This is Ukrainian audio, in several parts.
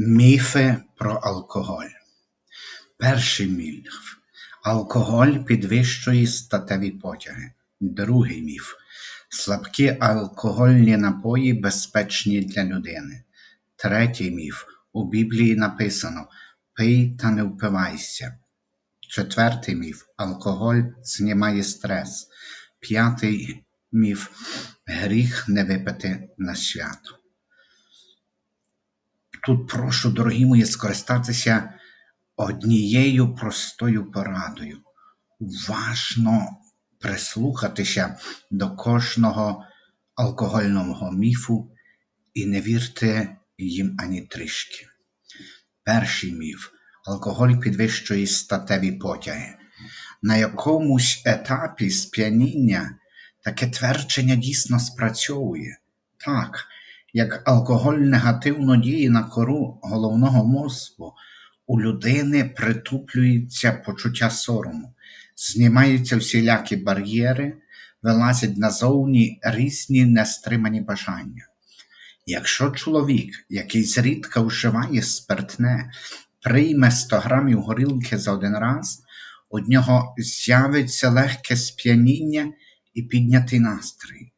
Міфи про алкоголь. Перший міф. Алкоголь підвищує статеві потяги. Другий міф. Слабкі алкогольні напої безпечні для людини. Третій міф. У Біблії написано Пий та не впивайся. Четвертий міф. Алкоголь знімає стрес. П'ятий міф. Гріх не випити на свято. Тут прошу, дорогі мої, скористатися однією простою порадою. Уважно прислухатися до кожного алкогольного міфу і не вірте їм ані трішки. Перший міф алкоголь підвищує статеві потяги. На якомусь етапі сп'яніння таке твердження дійсно спрацьовує. Так, як алкоголь негативно діє на кору головного мозку, у людини притуплюється почуття сорому, знімаються всілякі бар'єри, вилазять назовні різні нестримані бажання. Якщо чоловік, який зрідка вживає спиртне, прийме 100 грамів горілки за один раз, у нього з'явиться легке сп'яніння і піднятий настрій.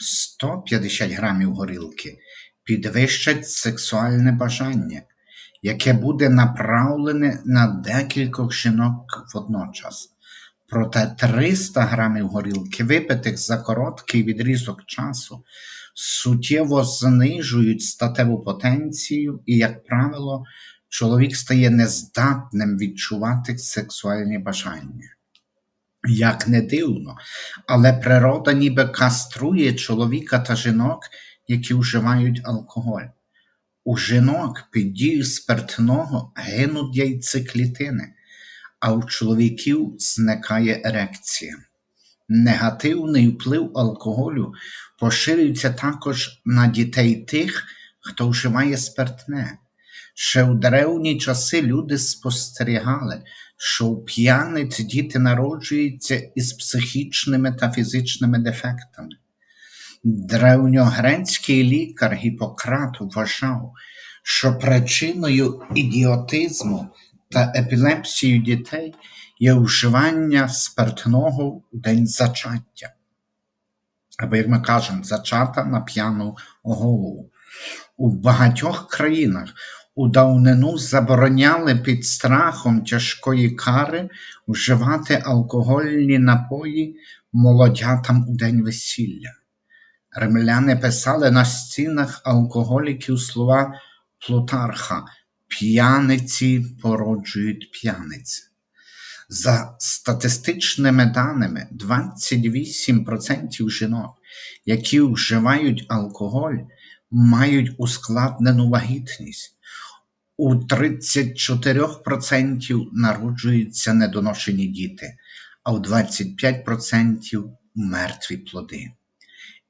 150 грамів горілки підвищать сексуальне бажання, яке буде направлене на декількох жінок водночас. Проте 300 грамів горілки, випитих за короткий відрізок часу, суттєво знижують статеву потенцію і, як правило, чоловік стає нездатним відчувати сексуальні бажання. Як не дивно, але природа ніби каструє чоловіка та жінок, які вживають алкоголь. У жінок під дією спиртного гинуть яйцеклітини, а у чоловіків зникає ерекція. Негативний вплив алкоголю поширюється також на дітей тих, хто вживає спиртне. Ще в древні часи люди спостерігали, що у п'яниць діти народжуються із психічними та фізичними дефектами. Древньогрецький лікар Гіппократ вважав, що причиною ідіотизму та епілепсії дітей є вживання спиртного в день зачаття. Або, як ми кажемо, зачата на п'яну голову. У багатьох країнах у давнину забороняли під страхом тяжкої кари вживати алкогольні напої молодятам у день весілля. Римляни писали на стінах алкоголіків слова Плутарха п'яниці породжують п'яниць. За статистичними даними, 28% жінок, які вживають алкоголь, мають ускладнену вагітність. У 34% народжуються недоношені діти, а у 25% мертві плоди.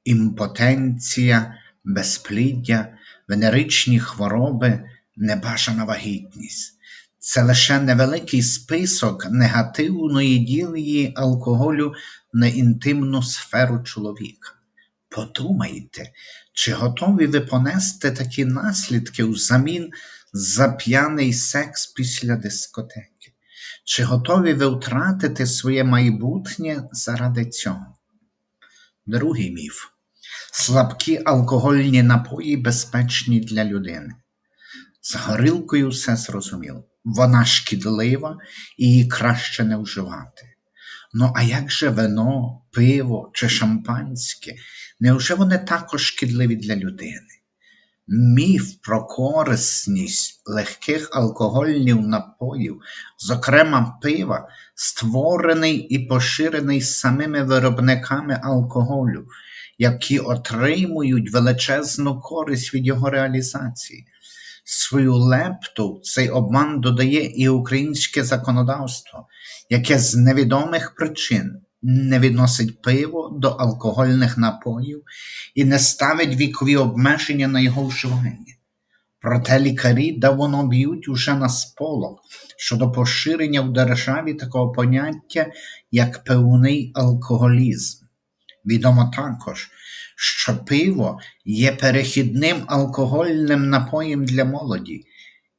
Імпотенція, безпліддя, венеричні хвороби, небажана вагітність. Це лише невеликий список негативної дії алкоголю на інтимну сферу чоловіка. Подумайте, чи готові ви понести такі наслідки взамін за п'яний секс після дискотеки? Чи готові ви втратити своє майбутнє заради цього? Другий міф. Слабкі алкогольні напої безпечні для людини. З горилкою все зрозуміло. Вона шкідлива і її краще не вживати. Ну, а як же вино, пиво чи шампанське? Невже вони також шкідливі для людини? Міф про корисність легких алкогольних напоїв, зокрема пива, створений і поширений самими виробниками алкоголю, які отримують величезну користь від його реалізації. Свою лепту цей обман додає і українське законодавство, яке з невідомих причин не відносить пиво до алкогольних напоїв і не ставить вікові обмеження на його вживання. Проте лікарі давно б'ють уже на сполох щодо поширення в державі такого поняття, як певний алкоголізм. Відомо також, що пиво є перехідним алкогольним напоєм для молоді,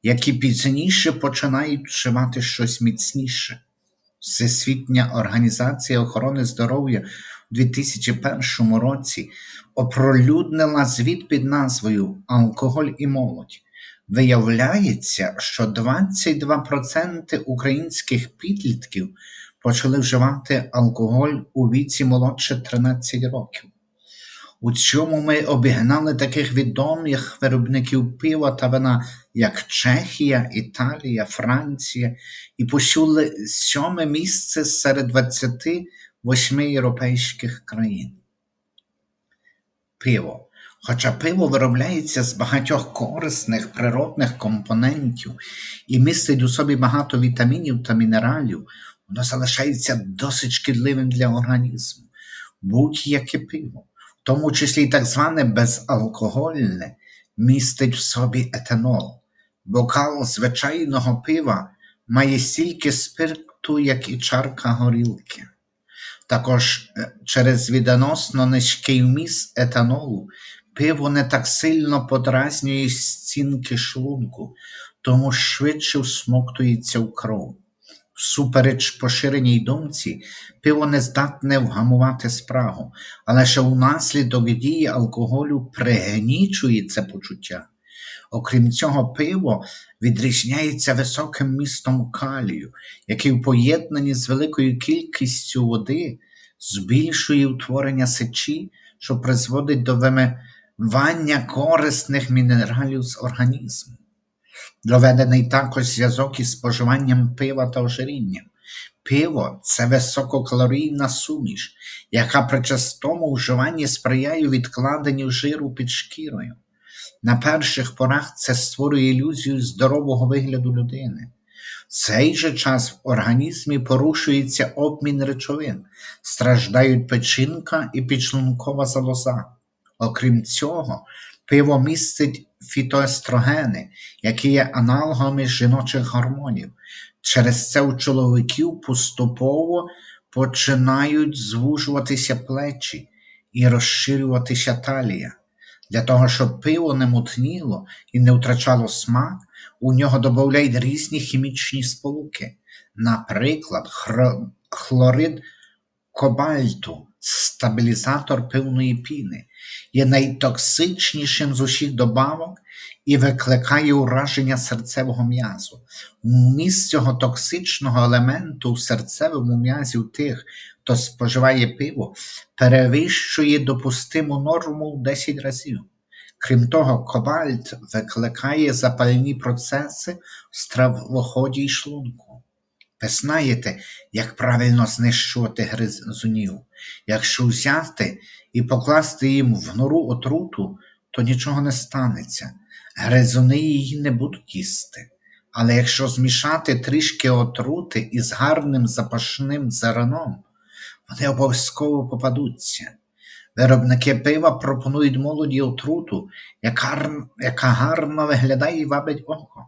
які пізніше починають вживати щось міцніше. Всесвітня організація охорони здоров'я у 2001 році оприлюднила звіт під назвою Алкоголь і молодь. Виявляється, що 22% українських підлітків почали вживати алкоголь у віці молодше 13 років. У цьому ми обігнали таких відомих виробників пива та вина, як Чехія, Італія, Франція, і посіли сьоме місце серед 28 європейських країн. Пиво. Хоча пиво виробляється з багатьох корисних природних компонентів і містить у собі багато вітамінів та мінералів, воно залишається досить шкідливим для організму. Будь-яке пиво, тому числі й так зване безалкогольне, містить в собі етанол. Бокал звичайного пива має стільки спирту, як і чарка горілки. Також е, через відносно низький вміст етанолу пиво не так сильно подразнює стінки шлунку, тому швидше всмоктується в кров. Всупереч поширеній думці, пиво не здатне вгамувати спрагу, але ще унаслідок дії алкоголю пригнічує це почуття. Окрім цього, пиво відрізняється високим містом калію, який в поєднанні з великою кількістю води збільшує утворення сечі, що призводить до вимивання корисних мінералів з організму. Доведений також зв'язок із споживанням пива та ожирінням. Пиво це висококалорійна суміш, яка при частому вживанні сприяє відкладенню жиру під шкірою. На перших порах це створює ілюзію здорового вигляду людини. В цей же час в організмі порушується обмін речовин, страждають печінка і підшлункова залоза. Окрім цього, пиво містить фітоестрогени, які є аналогами жіночих гормонів. Через це у чоловіків поступово починають звужуватися плечі і розширюватися талія. Для того, щоб пиво не мутніло і не втрачало смак, у нього додають різні хімічні сполуки, наприклад, хлорид кобальту, стабілізатор пивної піни, є найтоксичнішим з усіх добавок і викликає ураження серцевого м'язу. Вміст цього токсичного елементу в серцевому м'язі у тих, хто споживає пиво, перевищує допустиму норму в 10 разів. Крім того, кобальт викликає запальні процеси в стравоході й шлунку. Ви знаєте, як правильно знищувати гризунів. Якщо взяти і покласти їм в нору отруту, то нічого не станеться. Гризуни її не будуть їсти. Але якщо змішати трішки отрути із гарним запашним зерном, вони обов'язково попадуться. Виробники пива пропонують молоді отруту, яка, яка гарно виглядає і вабить око.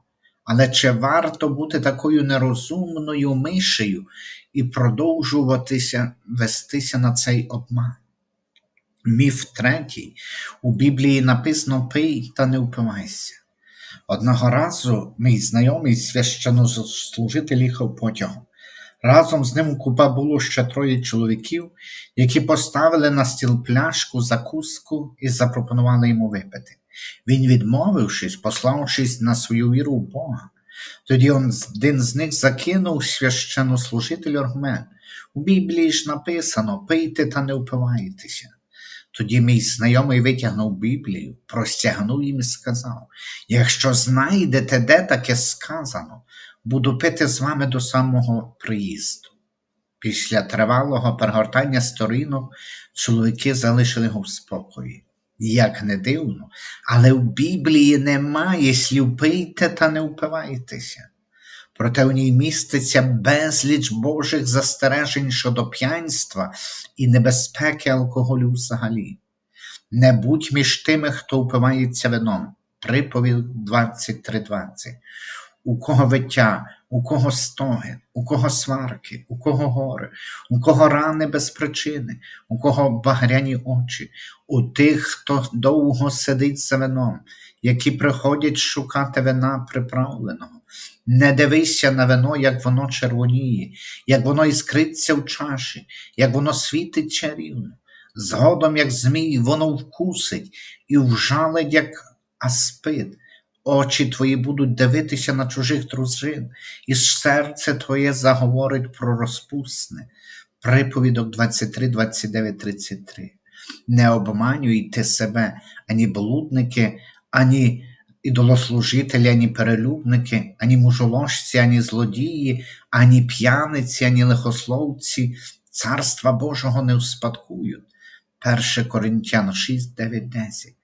Але чи варто бути такою нерозумною мишею і продовжуватися вестися на цей обман? Міф третій. У Біблії написано пий та не впивайся. Одного разу мій знайомий священнослужитель їхав потягом. Разом з ним у купе було ще троє чоловіків, які поставили на стіл пляшку, закуску і запропонували йому випити. Він, відмовившись, пославшись на свою віру в Бога. Тоді один з них закинув священнослужителю аргумент. У Біблії ж написано пийте та не впивайтеся. Тоді мій знайомий витягнув Біблію, простягнув їм і сказав: якщо знайдете, де таке сказано, буду пити з вами до самого приїзду. Після тривалого перегортання сторінок чоловіки залишили його в спокої. Як не дивно, але в Біблії немає слів пийте та не впивайтеся. Проте в ній міститься безліч Божих застережень щодо п'янства і небезпеки алкоголю взагалі. Не будь між тими, хто впивається вином. Приповідь 23.20. у кого виття, у кого стогін, у кого сварки, у кого горе, у кого рани без причини, у кого багряні очі, у тих, хто довго сидить за вином, які приходять шукати вина приправленого. Не дивися на вино, як воно червоніє, як воно іскриться в чаші, як воно світить чарівно. Згодом, як змій, воно вкусить і вжалить, як аспид. Очі твої будуть дивитися на чужих дружин, і серце твоє заговорить про розпусне. Приповідок 23, 29, 33. Не обманюйте себе ані блудники, ані ідолослужителі, ані перелюбники, ані мужоложці, ані злодії, ані п'яниці, ані лихословці, царства Божого не успадкують. 1 Коринтян 6, 9, 10.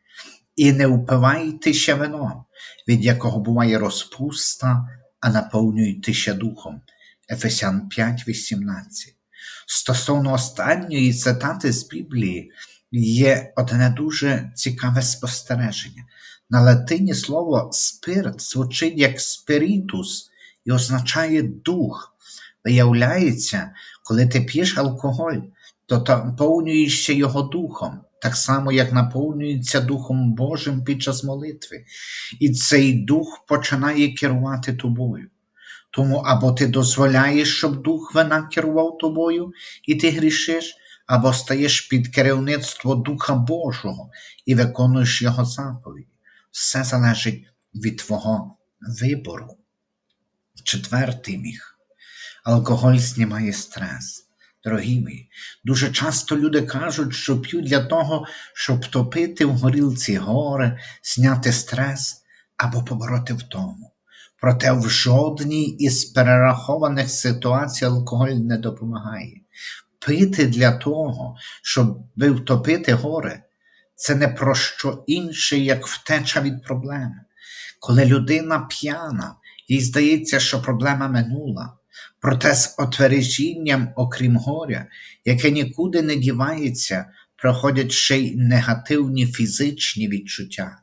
І не впивайтеся вином, від якого буває розпуста, а наповнюйтеся духом. Ефесян 5, 18. Стосовно останньої цитати з Біблії є одне дуже цікаве спостереження. На латині слово спирт звучить як спирітус і означає дух. Виявляється, коли ти п'єш алкоголь, то наповнюєшся його духом, так само, як наповнюється Духом Божим під час молитви. І цей дух починає керувати тобою. Тому або ти дозволяєш, щоб дух вина керував тобою, і ти грішиш, або стаєш під керівництво Духа Божого і виконуєш Його заповіді. Все залежить від твого вибору. Четвертий міг. Алкоголь знімає стрес. Дорогі мої, дуже часто люди кажуть, що п'ють для того, щоб топити в горілці горе, зняти стрес або побороти втому. Проте в жодній із перерахованих ситуацій алкоголь не допомагає. Пити для того, щоб втопити горе, це не про що інше, як втеча від проблеми. Коли людина п'яна, їй здається, що проблема минула. Проте з отвережінням, окрім горя, яке нікуди не дівається, проходять ще й негативні фізичні відчуття.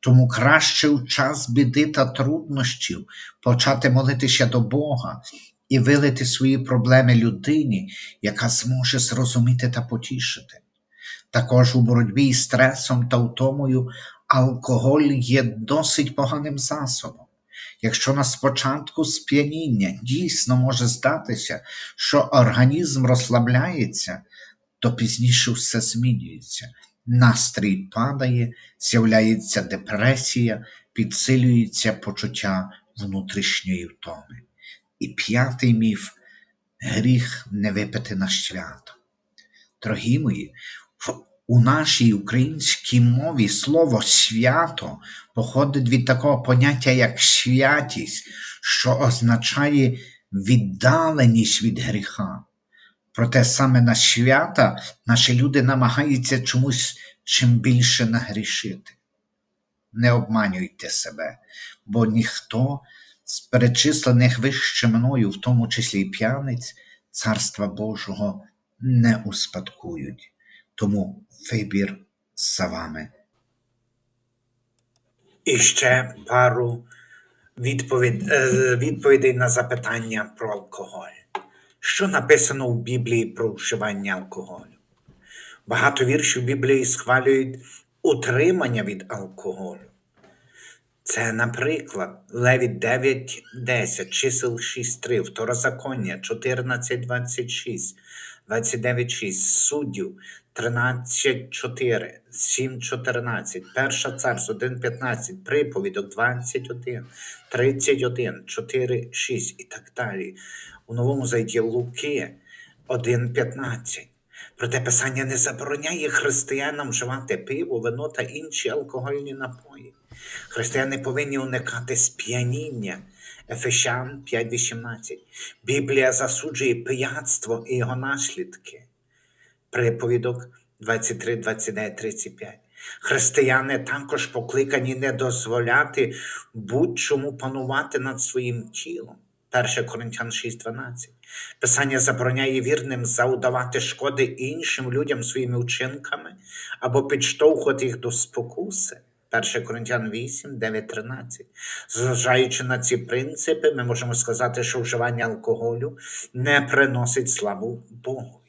Тому краще в час біди та труднощів почати молитися до Бога і вилити свої проблеми людині, яка зможе зрозуміти та потішити. Також у боротьбі із стресом та втомою алкоголь є досить поганим засобом. Якщо на спочатку сп'яніння дійсно може здатися, що організм розслабляється, то пізніше все змінюється. Настрій падає, з'являється депресія, підсилюється почуття внутрішньої втоми. І п'ятий міф гріх не випити на свято. Дорогі мої, у нашій українській мові слово свято походить від такого поняття, як святість, що означає віддаленість від гріха. Проте саме на свята наші люди намагаються чомусь чим більше нагрішити. Не обманюйте себе, бо ніхто з перечислених вище мною, в тому числі і п'яниць, Царства Божого не успадкують. Тому вибір за вами. І ще пару відповідь, е, відповідей на запитання про алкоголь. Що написано в Біблії про вживання алкоголю? Багато віршів Біблії схвалюють утримання від алкоголю. Це, наприклад, Левіт 9.10, чисел 6.3, Второзаконня 14.26, 29.6, Суддів 13.4, 7.14, Перша царство 1.15, Приповідок 21, 31, 4, 6 і так далі. У новому зайді Луки 1.15. Проте Писання не забороняє християнам вживати пиво, вино та інші алкогольні напої. Християни повинні уникати сп'яніння. Ефесян 5.18. Біблія засуджує пияцтво і його наслідки. Приповідок 23, 29, 35. Християни також покликані не дозволяти будь-чому панувати над своїм тілом. 1 Коринтян 6.12. Писання забороняє вірним завдавати шкоди іншим людям своїми вчинками або підштовхувати їх до спокуси. 1 Коринтян 8, 9, 13. Зважаючи на ці принципи, ми можемо сказати, що вживання алкоголю не приносить славу Богу.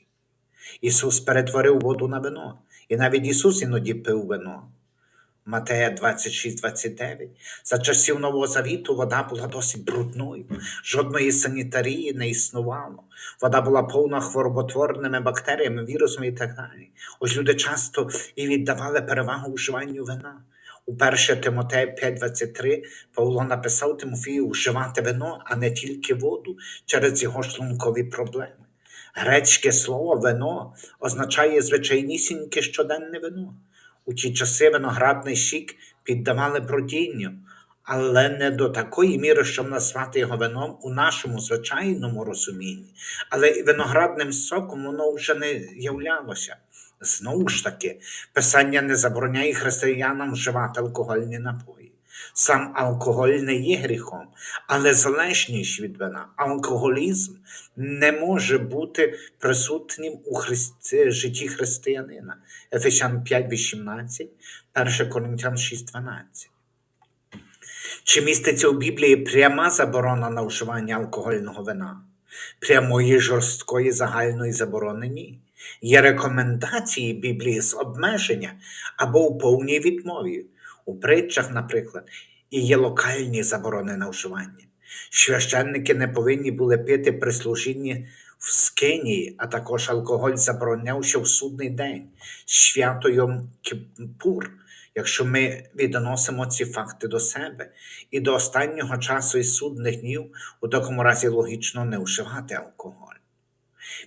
Ісус перетворив воду на вино, і навіть Ісус іноді пив вино. Матея 26, 29. За часів Нового Завіту вода була досить брудною, жодної санітарії не існувало. Вода була повна хвороботворними бактеріями, вірусами і так далі. Ось люди часто і віддавали перевагу вживанню вина. У 1 Тимотея 5.23 Павло написав Тимофію вживати вино, а не тільки воду через його шлункові проблеми. Грецьке слово вино означає звичайнісіньке щоденне вино. У ті часи виноградний сік піддавали бродінню, але не до такої міри, щоб назвати його вином у нашому звичайному розумінні. Але виноградним соком воно вже не являлося. Знову ж таки, Писання не забороняє християнам вживати алкогольні напої. Сам алкоголь не є гріхом, але залежність від вина, алкоголізм не може бути присутнім у христи, житті християнина. Ефесян 5.18, 1 Коринтян 6.12. Чи міститься у Біблії пряма заборона на вживання алкогольного вина? Прямої жорсткої загальної заборони ні. Є рекомендації Біблії з обмеження або у повній відмові. У притчах, наприклад, і є локальні заборони на вживання. Священники не повинні були пити при служінні в скинії, а також алкоголь заборонявся в судний день, свято Йом Кіпур, якщо ми відносимо ці факти до себе, і до останнього часу і судних днів у такому разі логічно не вживати алкоголь.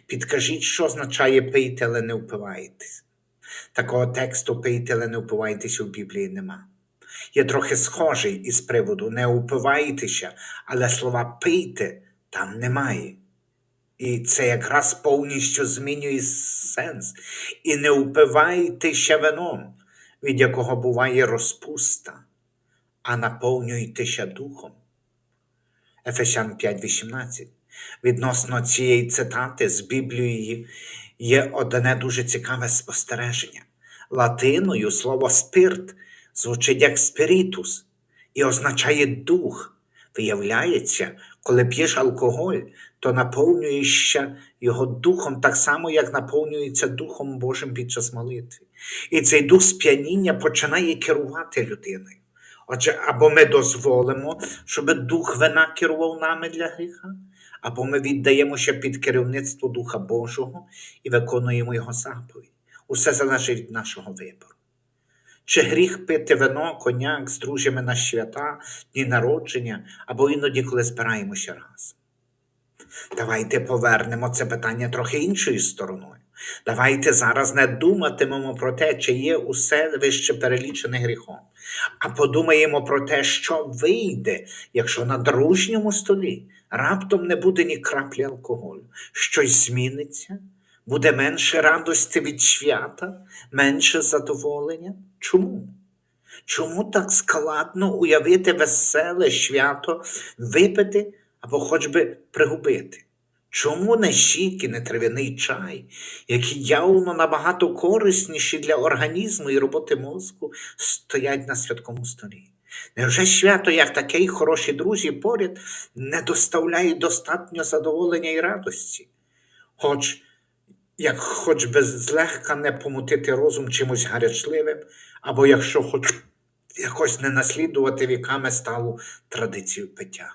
Підкажіть, що означає пийте, але не впивайтесь. Такого тексту пийте, але не впивайтеся в Біблії нема. Є трохи схожий із приводу не упивайтеся, але слова пийте там немає. І це якраз повністю змінює сенс. І не упивайтеся вином, від якого буває розпуста, а наповнюйтеся духом. Ефесян 5.18. Відносно цієї цитати з Біблією є одне дуже цікаве спостереження. Латиною слово спирт звучить як спірітус і означає дух. Виявляється, коли п'єш алкоголь, то наповнюєшся його духом так само, як наповнюється Духом Божим під час молитви. І цей дух сп'яніння починає керувати людиною. Отже, або ми дозволимо, щоб дух вина керував нами для гріха, або ми віддаємося під керівництво Духа Божого і виконуємо Його заповідь. Усе залежить від нашого вибору. Чи гріх пити вино, коняк з друзями на свята, дні народження, або іноді, коли збираємося разом? Давайте повернемо це питання трохи іншою стороною. Давайте зараз не думатимемо про те, чи є усе вище перелічене гріхом, а подумаємо про те, що вийде, якщо на дружньому столі раптом не буде ні краплі алкоголю. Щось зміниться, буде менше радості від свята, менше задоволення. Чому? Чому так складно уявити веселе свято, випити або хоч би пригубити? Чому не щік і не трав'яний чай, які явно набагато корисніші для організму і роботи мозку, стоять на святкому столі? Невже свято, як таке, і хороші друзі поряд не доставляють достатньо задоволення і радості? Хоч як хоч би злегка не помутити розум чимось гарячливим, або якщо хоч якось не наслідувати віками сталу традицію пиття.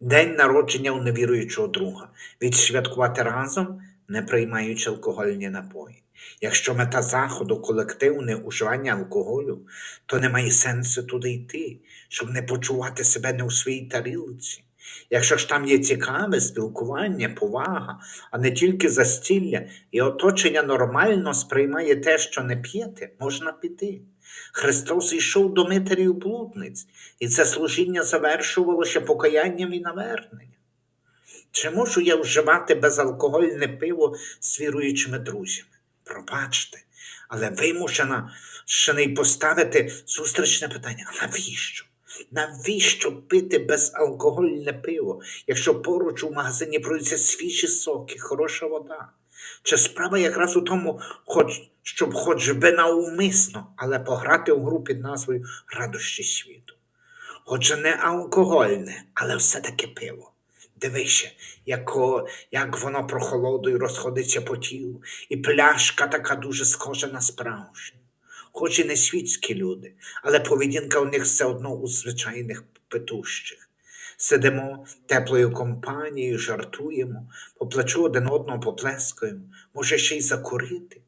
День народження у невіруючого друга, відсвяткувати разом, не приймаючи алкогольні напої. Якщо мета заходу колективне уживання алкоголю, то немає сенсу туди йти, щоб не почувати себе не у своїй тарілці. Якщо ж там є цікаве спілкування, повага, а не тільки застілля, і оточення нормально сприймає те, що не п'єте, можна піти. Христос йшов до митерів блудниць, і це служіння завершувалося покаянням і наверненням. Чи можу я вживати безалкогольне пиво з віруючими друзями? Пробачте, але вимушена ще не поставити зустрічне питання. Навіщо? Навіщо пити безалкогольне пиво, якщо поруч у магазині продаються свіжі соки, хороша вода? Чи справа якраз у тому, хоч, щоб хоч би навмисно, але пограти у гру під назвою Радощі світу? Отже, не алкогольне, але все-таки пиво. Дивися, яко, як воно прохолодою розходиться по тілу, і пляшка така дуже схожа на справжню. Хоч і не світські люди, але поведінка у них все одно у звичайних петущих. Сидимо теплою компанією, жартуємо, по плечу один одного поплескаємо, може ще й закурити.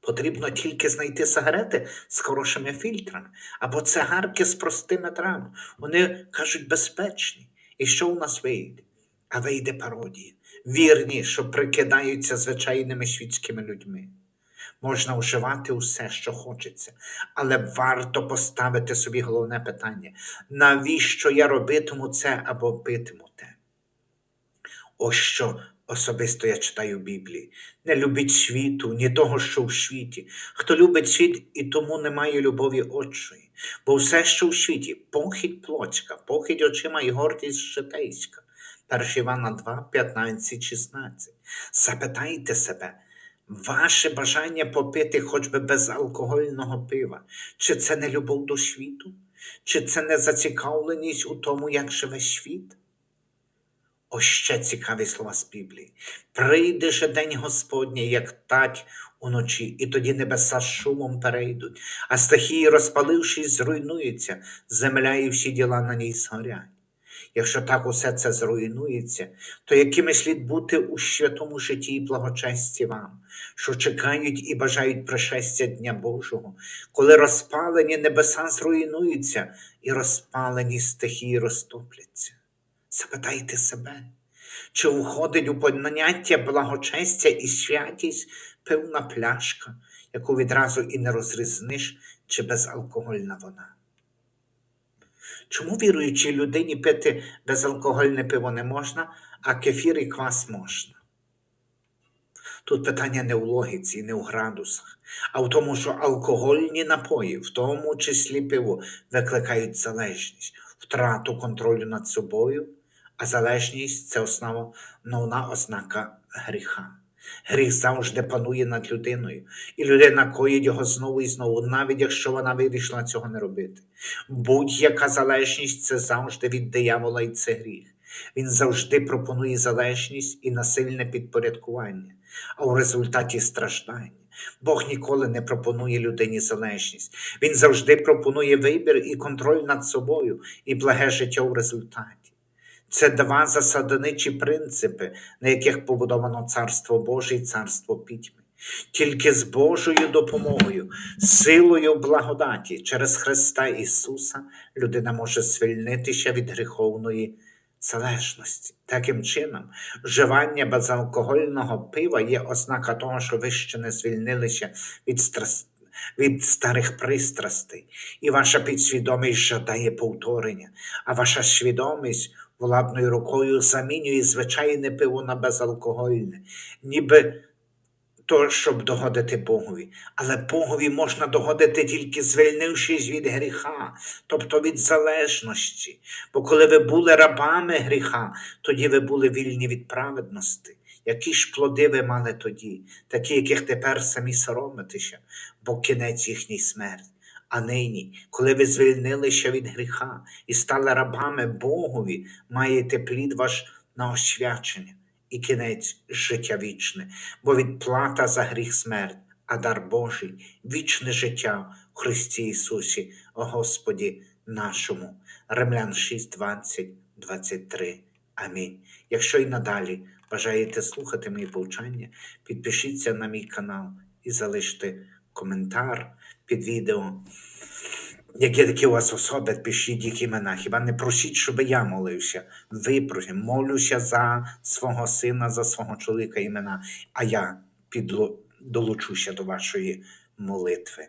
Потрібно тільки знайти сигарети з хорошими фільтрами або цигарки з простими травами. Вони кажуть безпечні. І що у нас вийде? А вийде пародія. Вірні, що прикидаються звичайними світськими людьми. Можна вживати усе, що хочеться, але варто поставити собі головне питання: навіщо я робитиму це або питиму те? Ось що особисто я читаю в Біблії. Не любить світу, ні того, що в світі. Хто любить світ і тому не має любові отчої. Бо все, що в світі, похідь плотська, похідь очима і гордість житейська. 1 Івана 2, 15, 16. Запитайте себе, ваше бажання попити хоч би безалкогольного пива, чи це не любов до світу? Чи це не зацікавленість у тому, як живе світ? Ось ще цікаві слова з Біблії. Прийде же день Господній, як тать уночі, і тоді небеса шумом перейдуть, а стихії, розпалившись, зруйнуються, земля і всі діла на ній згорять. Якщо так усе це зруйнується, то якими слід бути у святому житті і благочесті вам, що чекають і бажають пришестя Дня Божого, коли розпалені небеса зруйнуються і розпалені стихії розтопляться? Запитайте себе, чи входить у поняття благочестя і святість певна пляшка, яку відразу і не розрізниш, чи безалкогольна вона? Чому віруючій людині пити безалкогольне пиво не можна, а кефір і квас можна? Тут питання не в логіці, не в градусах, а в тому, що алкогольні напої, в тому числі пиво, викликають залежність, втрату контролю над собою, а залежність це основна ознака гріха. Гріх завжди панує над людиною, і людина коїть його знову і знову, навіть якщо вона вирішила цього не робити. Будь-яка залежність це завжди від диявола і це гріх. Він завжди пропонує залежність і насильне підпорядкування, а в результаті страждання. Бог ніколи не пропонує людині залежність. Він завжди пропонує вибір і контроль над собою, і благе життя в результаті. Це два засадничі принципи, на яких побудовано Царство Боже і Царство Пітьми. Тільки з Божою допомогою, силою благодаті через Христа Ісуса людина може звільнитися від гріховної залежності. Таким чином, вживання безалкогольного пива є ознака того, що ви ще не звільнилися від страстей від старих пристрастей, і ваша підсвідомість жадає повторення, а ваша свідомість владною рукою замінює звичайне пиво на безалкогольне, ніби то, щоб догодити Богові. Але Богові можна догодити тільки звільнившись від гріха, тобто від залежності. Бо коли ви були рабами гріха, тоді ви були вільні від праведності. Які ж плоди ви мали тоді, такі, яких тепер самі соромитеся, бо кінець їхній смерть. А нині, коли ви звільнилися від гріха і стали рабами Богові, маєте плід ваш на освячення і кінець життя вічне, бо відплата за гріх смерть, а дар Божий вічне життя в Христі Ісусі, о Господі нашому. Римлян 6, 20, 23. Амінь. Якщо і надалі бажаєте слухати мої повчання, підпишіться на мій канал і залиште коментар під відео. Які такі у вас особи, пишіть їх імена. Хіба не просіть, щоб я молився? Ви просіть. молюся за свого сина, за свого чоловіка імена, а я підло... долучуся до вашої молитви.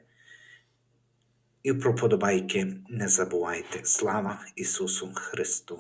І про подобайки не забувайте. Слава Ісусу Христу!